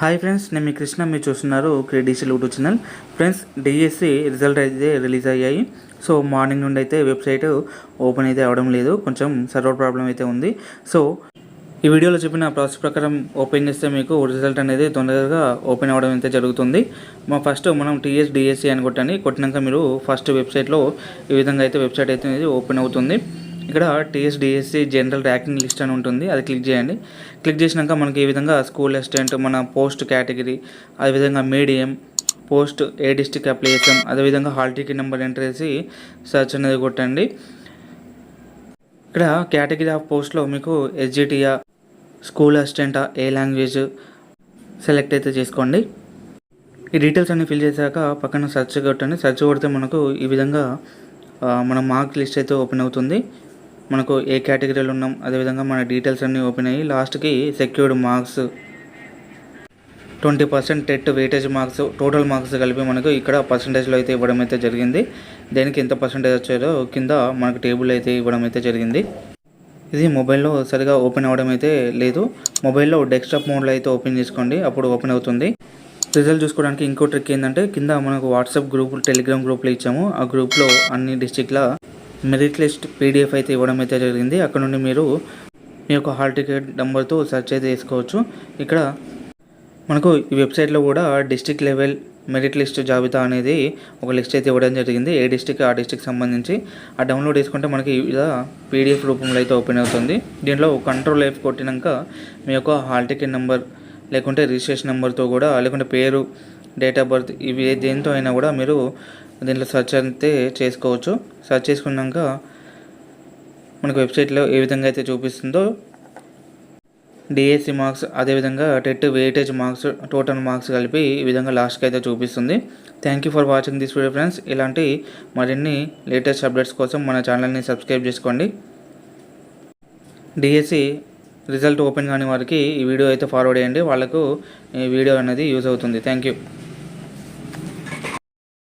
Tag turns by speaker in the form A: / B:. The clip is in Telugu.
A: హాయ్ ఫ్రెండ్స్ నేను మీ కృష్ణ. మీరు చూస్తున్నారు క్రీడీసీ YouTube channel friends DSC result అయితే రిలీజ్ అయ్యాయి. సో మార్నింగ్ నుండి అయితే వెబ్సైట్ ఓపెన్ అయితే అవ్వడం లేదు. కొంచెం సర్వర్ ప్రాబ్లం అయితే ఉంది. సో ఈ వీడియోలో చెప్పిన ప్రాసెస్ ప్రకారం ఓపెన్ చేస్తే మీకు రిజల్ట్ అనేది తొందరగా ఓపెన్ అవ్వడం అయితే జరుగుతుంది. మా ఫస్ట్ మనం టీఎస్ డిఎస్సి అని కొట్టండి. కొట్టినాక మీరు ఫస్ట్ వెబ్సైట్లో ఈ విధంగా అయితే వెబ్సైట్ అయితే ఓపెన్ అవుతుంది. ఇక్కడ TS DSC general ranking list అని ఉంటుంది. అది క్లిక్ చేయండి. క్లిక్ చేసినాక మనకి ఈ విధంగా స్కూల్ అసిస్టెంట్ మన పోస్ట్ కేటగిరీ అదేవిధంగా మీడియం పోస్ట్ ఏ డిస్టిక్ అప్లై చేసాం అదేవిధంగా హాల్ టికెట్ నెంబర్ ఎంటర్ చేసి సెర్చ్ అనేది కొట్టండి. ఇక్కడ కేటగిరీ ఆఫ్ పోస్ట్లో మీకు ఎస్జిటియా స్కూల్ అసిస్టెంటా ఏ లాంగ్వేజ్ సెలెక్ట్ అయితే చేసుకోండి. ఈ డీటెయిల్స్ అన్ని ఫిల్ చేశాక పక్కన సెర్చ్ కొట్టండి. సెర్చ్ కొడితే మనకు ఈ విధంగా మన మార్క్ లిస్ట్ అయితే ఓపెన్ అవుతుంది. మనకు ఏ కేటగిరీలో ఉన్నాం అదేవిధంగా మన డీటెయిల్స్ అన్నీ ఓపెన్ అయ్యి లాస్ట్కి secured marks. Twenty percent TET weightage marks total marks కలిపి మనకు ఇక్కడ పర్సంటేజ్లో అయితే ఇవ్వడం అయితే జరిగింది. దేనికి ఎంత పర్సంటేజ్ వచ్చారో కింద మనకు టేబుల్ అయితే ఇవ్వడం అయితే జరిగింది. ఇది మొబైల్లో సరిగా ఓపెన్ అవ్వడం అయితే లేదు. మొబైల్లో డెస్క్టాప్ మోడ్లో అయితే ఓపెన్ చేసుకోండి అప్పుడు ఓపెన్ అవుతుంది. రిజల్ట్ చూసుకోవడానికి ఇంకో ట్రిక్ ఏంటంటే కింద మనకు వాట్సాప్ గ్రూప్ టెలిగ్రామ్ గ్రూప్లో ఇచ్చాము. ఆ గ్రూప్లో అన్ని డిస్టిక్ల మెరిట్ లిస్ట్ పీడిఎఫ్ అయితే ఇవ్వడం అయితే జరిగింది. అక్కడ నుండి మీరు మీ యొక్క హాల్ టికెట్ నెంబర్తో సెర్చ్ అయితే చేసుకోవచ్చు. ఇక్కడ మనకు ఈ వెబ్సైట్లో కూడా డిస్టిక్ లెవెల్ మెరిట్ లిస్ట్ జాబితా అనేది ఒక లిస్ట్ అయితే ఇవ్వడం జరిగింది. ఏ డిస్టిక్ ఆ డిస్టిక్ సంబంధించి. ఆ డౌన్లోడ్ చేసుకుంటే మనకి ఇలా పీడిఎఫ్ రూపంలో అయితే ఓపెన్ అవుతుంది. దీంట్లో కంట్రోల్ ఎఫ్ కొట్టినాక మీ యొక్క హాల్ టికెట్ నెంబర్ లేకుంటే రిజిస్ట్రేషన్ నెంబర్తో కూడా లేకుంటే పేరు డేట్ ఆఫ్ బర్త్ ఇవి దేంతో అయినా కూడా మీరు దీంట్లో సెర్చ్ అయితే చేసుకోవచ్చు. సెర్చ్ చేసుకున్నాక మనకు వెబ్సైట్లో ఏ విధంగా అయితే చూపిస్తుందో డిఎస్సి మార్క్స్ అదేవిధంగా TET weightage marks total marks కలిపి ఈ విధంగా లాస్ట్కి అయితే చూపిస్తుంది. Thank you for watching this video friends ఇలాంటి మరిన్ని లేటెస్ట్ అప్డేట్స్ కోసం మన ఛానల్ని సబ్స్క్రైబ్ చేసుకోండి. డిఎస్సి రిజల్ట్ ఓపెన్ కాని వారికి ఈ వీడియో అయితే ఫార్వర్డ్ చేయండి. వాళ్ళకు ఈ వీడియో అనేది యూజ్ అవుతుంది. Thank you